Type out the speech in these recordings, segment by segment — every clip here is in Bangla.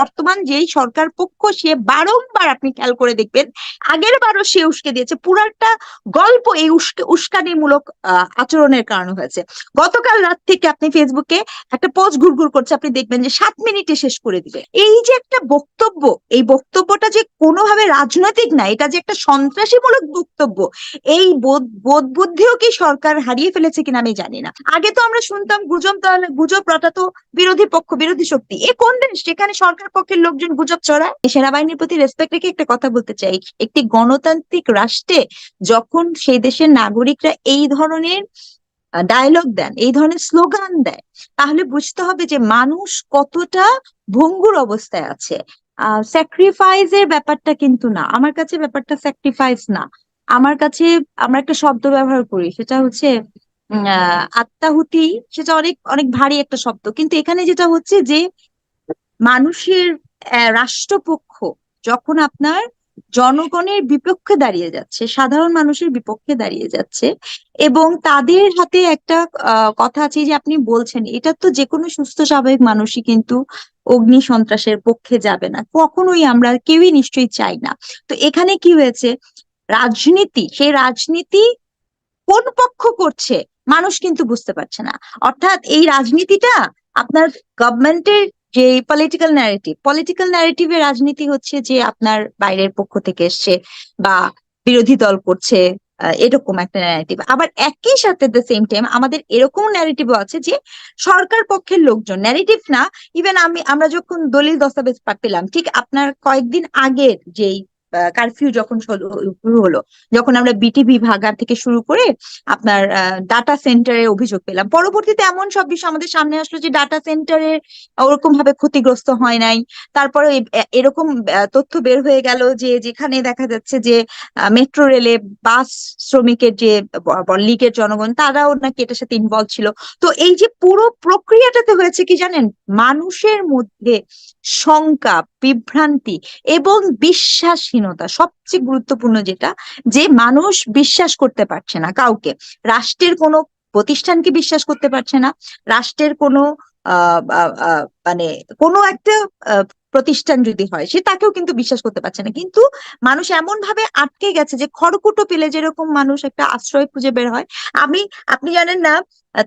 বর্তমান যেই সরকার পক্ষ, সে বারংবার আপনি খেয়াল করে দেখবেন, আগের বারও সে উস্কে দিয়েছে। পুরাটা গল্প এই উস্কে, উস্কানিমূলক আচরণের কারণে হয়েছে। গতকাল রাত থেকে আপনি ফেসবুকে একটা পোস্ট ঘুরঘুর করছে, আপনি দেখবেন যে সাত মিনিটে শেষ করে দিবে। এই যে বক্তব্য, এই বক্তব্যটা যে কোনোভাবে রাজনৈতিক না, এটা যে একটা সন্ত্রাসীমূলক বক্তব্য, এই বোধ বুদ্ধিও কি সরকার হারিয়ে ফেলেছে কিনা আমি জানি না। আগে তো আমরা শুনতাম গুজব তাহলে গুজব রটা তো বিরোধী পক্ষ, বিরোধী শক্তি, এ কোন দেশ যেখানে সরকার পক্ষের লোকজন গুজব ছড়ায়? সেনাবাহিনীর প্রতি রেসপেক্ট রেখে একটা কথা বলতে চাই, একটি গণতান্ত্রিক রাষ্ট্রে যখন সেই দেশের নাগরিকরা এই ধরনের ডায়লগ দেন, এই ধরনের স্লোগান দেয়। তাহলে বুঝতে হবে যে মানুষ কতটা ভঙ্গুর অবস্থায় আছে। স্যাক্রিফাইস এর ব্যাপারটা কিন্তু না। আমার কাছে ব্যাপারটা স্যাক্রিফাইস না। আমার কাছে, আমরা একটা শব্দ ব্যবহার করি, সেটা হচ্ছে আত্মাহুতি। সেটা অনেক অনেক ভারী একটা শব্দ। কিন্তু এখানে যেটা হচ্ছে যে মানুষের রাষ্ট্রপক্ষ যখন আপনার জনগণের বিপক্ষে দাঁড়িয়ে যাচ্ছে, সাধারণ মানুষের বিপক্ষে দাঁড়িয়ে যাচ্ছে এবং তাদের হাতে একটা কথা আছে যে আপনি বলছেন, এটা তো যে কোনো সুস্থ, স্বাভাবিক মানুষই কিন্তু অগ্নি সন্ত্রাসের পক্ষে যাবে না। কখনোই আমরা কেউই নিশ্চয়ই চাই না। তো এখানে কি হয়েছে? রাজনীতি, সেই রাজনীতি কোন পক্ষ করছে, মানুষ কিন্তু বুঝতে পারছে না। অর্থাৎ এই রাজনীতিটা আপনার গভর্নমেন্টের যে পলিটিক্যাল ন্যারেটিভ পলিটিক্যাল ন্যারেটিভের রাজনীতি হচ্ছে যে আপনার বাইরের পক্ষ থেকে এসছে বা বিরোধী দল করছে এরকম একটা ন্যারেটিভ আবার একই সাথে দ্য সেম টাইম আমাদের এরকম ন্যারেটিভও আছে যে সরকার পক্ষের লোকজন ন্যারেটিভ না ইভেন আমি, আমরা যখন দলিল দস্তাবেজ পেলাম ঠিক আপনার কয়েকদিন আগের যেই কারফিউ যখন শুরু হলো, যখন আমরা বিটিভি ভাগার থেকে শুরু করে আপনার ডাটা সেন্টারে অভিযোগ পেলাম। পরবর্তীতে এমন সব বিষয় আমাদের সামনে আসলো যে ডাটা সেন্টারে ওরকম ভাবে ক্ষতিগ্রস্ত হয় নাই। তারপরে এরকম তথ্য বের হয়ে গেল যে যেখানে দেখা যাচ্ছে যে মেট্রো রেলে বাস শ্রমিকের যে লীগের জনগণ, তারাও নাকি এটার সাথে ইনভলভ ছিল। তো এই যে পুরো প্রক্রিয়াটাতে হয়েছে কি জানেন? মানুষের মধ্যে শঙ্কা বিভ্রান্তি এবং বিশ্বাসহীনতা, সবচেয়ে গুরুত্বপূর্ণ যেটা, যে মানুষ বিশ্বাস করতে পারছে না কাউকে। রাষ্ট্রের কোনো প্রতিষ্ঠানকে বিশ্বাস করতে পারছে না। রাষ্ট্রের কোনো, আহ মানে কোনো একটা প্রতিষ্ঠান যদি হয়, সে তাকেও কিন্তু বিশ্বাস করতে পারছে না। কিন্তু মানুষ এমন ভাবে আটকে গেছে যে খড়কুটো পেলে যেরকম মানুষ একটা আশ্রয় খুঁজে বের হয়। আমি, আপনি জানেন না,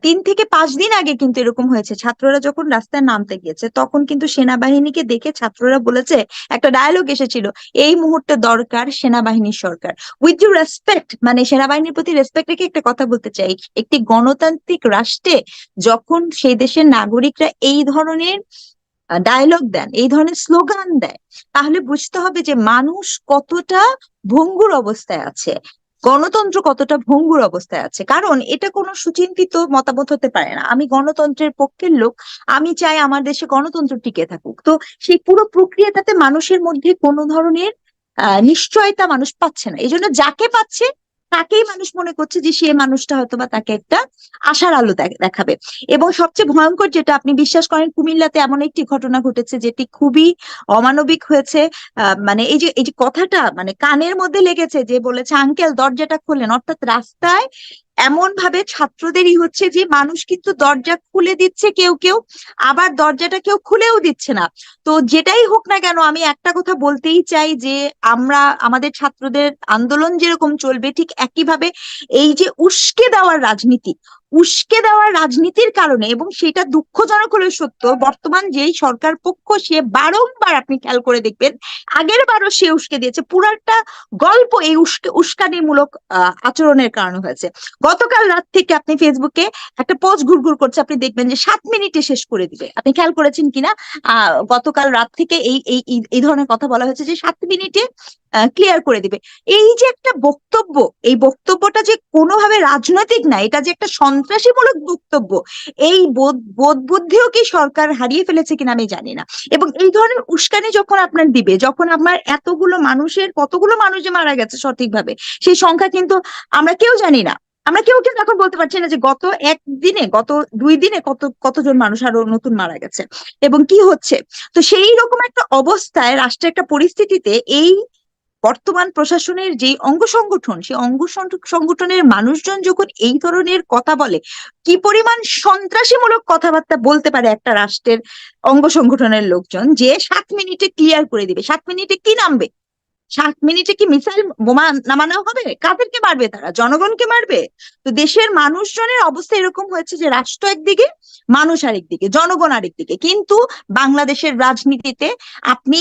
তিন থেকে পাঁচ দিন আগে কিন্তু এরকম হয়েছে। ছাত্ররা যখন রাস্তায় নামতে গিয়েছে, তখন কিন্তু সেনাবাহিনীকে দেখে ছাত্ররা বলেছে, একটা ডায়ালগ এসেছিল, এই মুহূর্তে দরকার সেনাবাহিনীর সরকার। উইথ ইউ রেসপেক্ট মানে সেনাবাহিনীর প্রতি রেসপেক্ট রেখে একটা কথা বলতে চাই। একটি গণতান্ত্রিক রাষ্ট্রে যখন সেই দেশের নাগরিকরা এই ধরনের ডায়লগ দেন, এই ধরনের স্লোগান দেয়। তাহলে বুঝতে হবে যে মানুষ কতটা ভঙ্গুর অবস্থায় আছে, গণতন্ত্র কতটা ভঙ্গুর অবস্থায় আছে। কারণ এটা কোনো সুচিন্তিত মতামত হতে পারে না। আমি গণতন্ত্রের পক্ষের লোক, আমি চাই আমার দেশে গণতন্ত্র টিকে থাকুক। তো সেই পুরো প্রক্রিয়াটাতে মানুষের মধ্যে কোনো ধরনের নিশ্চয়তা মানুষ পাচ্ছে না। এই জন্য যাকে পাচ্ছে তাকেই মানুষ মনে করছে যে সে মানুষটা হয়তো বা তাকে একটা আশার আলো দেখাবে। এবং সবচেয়ে ভয়ঙ্কর যেটা আপনি বিশ্বাস করেন, কুমিল্লাতে এমন একটি ঘটনা ঘটেছে যেটি খুবই অমানবিক হয়েছে। মানে এই যে এই যে কথাটা মানে কানের মধ্যে লেগেছে যে বলেছে, আঙ্কেল, দরজাটা খোলেন। অর্থাৎ রাস্তায় এমন ভাবে ছাত্রদেরই হচ্ছে যে মানুষ কিন্তু দরজা খুলে দিচ্ছে কেউ কেউ, আবার দরজাটা কেউ খুলেও দিচ্ছে না। তো যেটাই হোক না কেন, আমি একটা কথা বলতেই চাই যে আমরা, আমাদের ছাত্রদের আন্দোলন যেরকম চলবে, ঠিক একইভাবে এই যে উস্কে দেওয়ার রাজনীতি উস্কে দেওয়ার রাজনীতির কারণে এবং সেটা দুঃখজনক হলেও সত্য, বর্তমান যেই সরকার পক্ষ, সে বারংবার আপনি খেয়াল করে দেখবেন, আগের বারও সে উস্কে দিয়েছে। পুরাটা গল্প এই উস্কে, উস্কানিমূলক আচরণের কারণে হয়েছে। গতকাল রাত থেকে আপনি ফেসবুকে একটা পোস্ট ঘুরঘুর করছে, আপনি দেখবেন যে সাত মিনিটে শেষ করে দিবে। আপনি খেয়াল করেছেন কিনা? আহ গতকাল রাত থেকে এই- এই ধরনের কথা বলা হয়েছে যে সাত মিনিটে ক্লিয়ার করে দিবে। এই যে একটা বক্তব্য, এই বক্তব্যটা যে কোনোভাবে রাজনৈতিক না, এটা যে একটা সন্ত্রাসীমূলক বক্তব্য, এই বোধ বুদ্ধিও কি সরকার হারিয়ে ফেলেছে কিনা আমি জানি না। এবং এই ধরনের উস্কানি যখন আপনার দিবে, যখন আপনার এতগুলো মানুষের, কতগুলো মানুষ যে মারা গেছে সঠিকভাবে, সেই সংখ্যা কিন্তু আমরা কেউ জানি না। আমরা কেউ কিন্তু এখন বলতে পারছি না যে গত এক দিনে গত দুই দিনে কত, কতজন মানুষ আরও নতুন মারা গেছে। এবং কি হচ্ছে? তো সেই রকম একটা অবস্থায়, রাষ্ট্রের একটা পরিস্থিতিতে এই বর্তমান প্রশাসনের যে অঙ্গ সংগঠন সেই অঙ্গ সংগঠনের মানুষজন যখন এই ধরনের কথা বলে, কি পরিমাণ সন্ত্রাসীমূলক কথাবার্তা বলতে পারে একটা রাষ্ট্রের অঙ্গ সংগঠনের লোকজন যে সাত মিনিটে ক্লিয়ার করে দিবে? সাত মিনিটে কি নামবে? সাত মিনিটে কি মিসাইল বোমা নামানো হবে? কাদেরকে মারবে তারা? জনগণকে মারবে? তো দেশের মানুষজনের অবস্থা এরকম হয়েছে যে রাষ্ট্র একদিকে মানুষ আরেকদিকে, জনগণ আরেক দিকে কিন্তু বাংলাদেশের রাজনীতিতে আপনি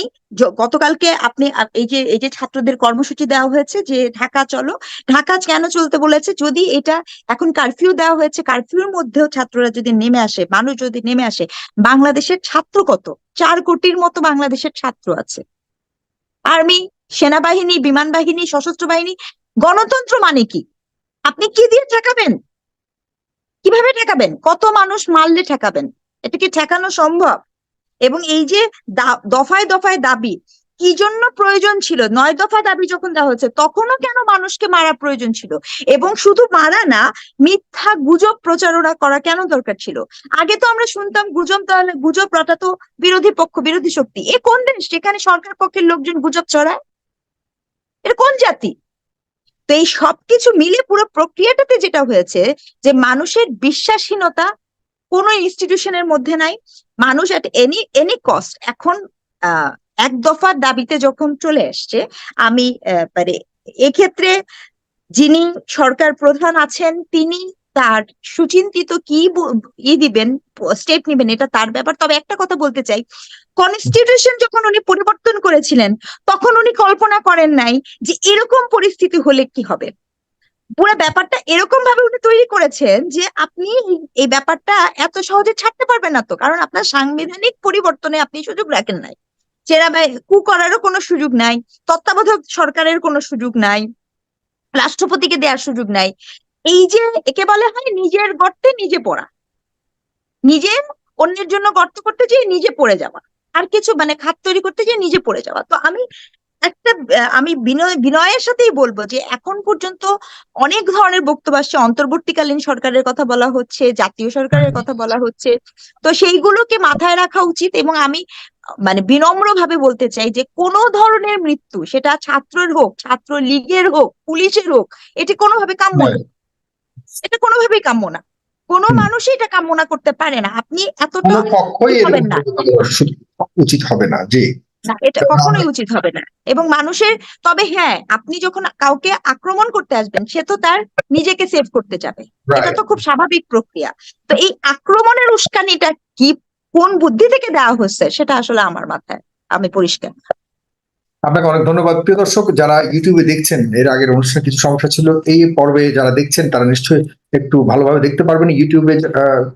গতকালকে আপনি এই যে এই যে ছাত্রদের কর্মসূচি দেওয়া হয়েছে যে, ঢাকা চলো, ঢাকা কেন চলতে বলেছে? যদি এটা এখন কারফিউ দেওয়া হয়েছে কারফিউর মধ্যেও ছাত্ররা যদি নেমে আসে, মানুষ যদি নেমে আসে, বাংলাদেশের ছাত্র কত? চার কোটির মতো বাংলাদেশের ছাত্র আছে। আর্মি, সেনাবাহিনী, বিমান বাহিনী, সশস্ত্র বাহিনী, গণতন্ত্র মানে কি? আপনি কি দিয়ে ঠেকাবেন? কীভাবে ঠেকাবেন? কত মানুষ মারলে ঠেকাবেন? এটা কি ঠেকানো সম্ভব? এবং এই যে দফায় দফায় দাবি, কি জন্য প্রয়োজন ছিল? নয় দফা দাবি যখন দেওয়া হচ্ছে তখনও কেন মানুষকে মারা প্রয়োজন ছিল? এবং শুধু মারা না, মিথ্যা গুজব প্রচারণা করা কেন দরকার ছিল? আগে তো আমরা শুনতাম গুজব, তাহলে গুজব রটা তো বিরোধী পক্ষ, বিরোধী শক্তি। এ কোন দেশ যেখানে সরকার পক্ষের লোকজন গুজব ছড়ায়? এটা কোন জাতি? তো এই সবকিছু মিলে পুরো প্রক্রিয়াটাতে যেটা হয়েছে যে মানুষের বিশ্বাসহীনতা কোনো ইনস্টিটিউশনের মধ্যে নাই। মানুষ এট এনি এনি কস্ট এখন এক দফার দাবিতে যখন চলে আসছে আমি মানে এক্ষেত্রে যিনি সরকার প্রধান আছেন, তিনি তার সুচিন্তিত কি ই দিবেন স্টেপ নিবেন, এটা তার ব্যাপার। তবে একটা কথা বলতে চাই। কনস্টিটিউশন যখন উনি পরিবর্তন করেছিলেন, তখন উনি কল্পনা করেন নাই যে এরকম পরিস্থিতি হলে কি হবে। পুরো ব্যাপারটা এরকম ভাবে উনি তৈরি করেছেন যে আপনি এই- ব্যাপারটা এত সহজে ছাড়তে পারবেন না তো। কারণ আপনার সাংবিধানিক পরিবর্তনে আপনি সুযোগ রাখেন নাই। চেরা কু করারও কোনো সুযোগ নাই, তত্ত্বাবধায়ক সরকারের কোনো সুযোগ নাই, রাষ্ট্রপতিকে দেওয়ার সুযোগ নাই। এই যে একে বলা হয় নিজের গর্তে নিজে পড়া। নিজে অন্যের জন্য গর্ত করতে যেয়ে নিজে পড়ে যাওয়া। আর কিছু মানে খাত তৈরি করতে যেয়ে নিজে পড়ে যাওয়া। তো আমি একটা আমি বিনয় বিনয়ের সাথেই বলব যে এখন পর্যন্ত অনেক ধরনের বক্তব্য আসছে। অন্তর্বর্তীকালীন সরকারের কথা বলা হচ্ছে জাতীয় সরকারের কথা বলা হচ্ছে। তো সেইগুলোকে মাথায় রাখা উচিত এবং আমি মানে বিনম্র ভাবে বলতে চাই যে কোনো ধরনের মৃত্যু সেটা ছাত্রের হোক ছাত্র লীগের হোক পুলিশের হোক এটি কোনোভাবে কাম্য না এটা কোনোভাবেই কাম্য না। কোনো। মানুষই এটা কামনা করতে পারে না। আপনি এতটা হবেন না। উচিত হবে না যে না এটা কখনোই উচিত হবে না। এবং মানুষের তবে হ্যাঁ আপনি যখন কাউকে আক্রমণ করতে আসবেন সে তো তার নিজেকে সেভ করতে যাবে। এটা তো খুব স্বাভাবিক প্রক্রিয়া। তো এই আক্রমণের উস্কানিটা কি কোন বুদ্ধি থেকে দেওয়া হচ্ছে সেটা আসলে আমার মাথায় আমি পরিষ্কার আপনাকে অনেক ধন্যবাদ। প্রিয় দর্শক, যারা ইউটিউবে দেখছেন, এর আগের অনুষ্ঠানে কিছু সমস্যা ছিল, এই পর্বে যারা দেখছেন, তারা নিশ্চয়ই একটু ভালোভাবে দেখতে পারবেন। ইউটিউবে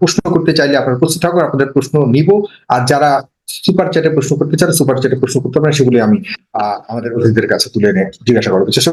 প্রশ্ন করতে চাইলে আপনার উপস্থিত থাকুন, আপনাদের প্রশ্ন নিব। আর যারা সুপার চ্যাটে প্রশ্ন করতে চান সুপার চ্যাটে প্রশ্ন করতে পারেন, সেগুলি আমি আমাদের অতিথিদের কাছে তুলে এনে জিজ্ঞাসা করব চেষ্টা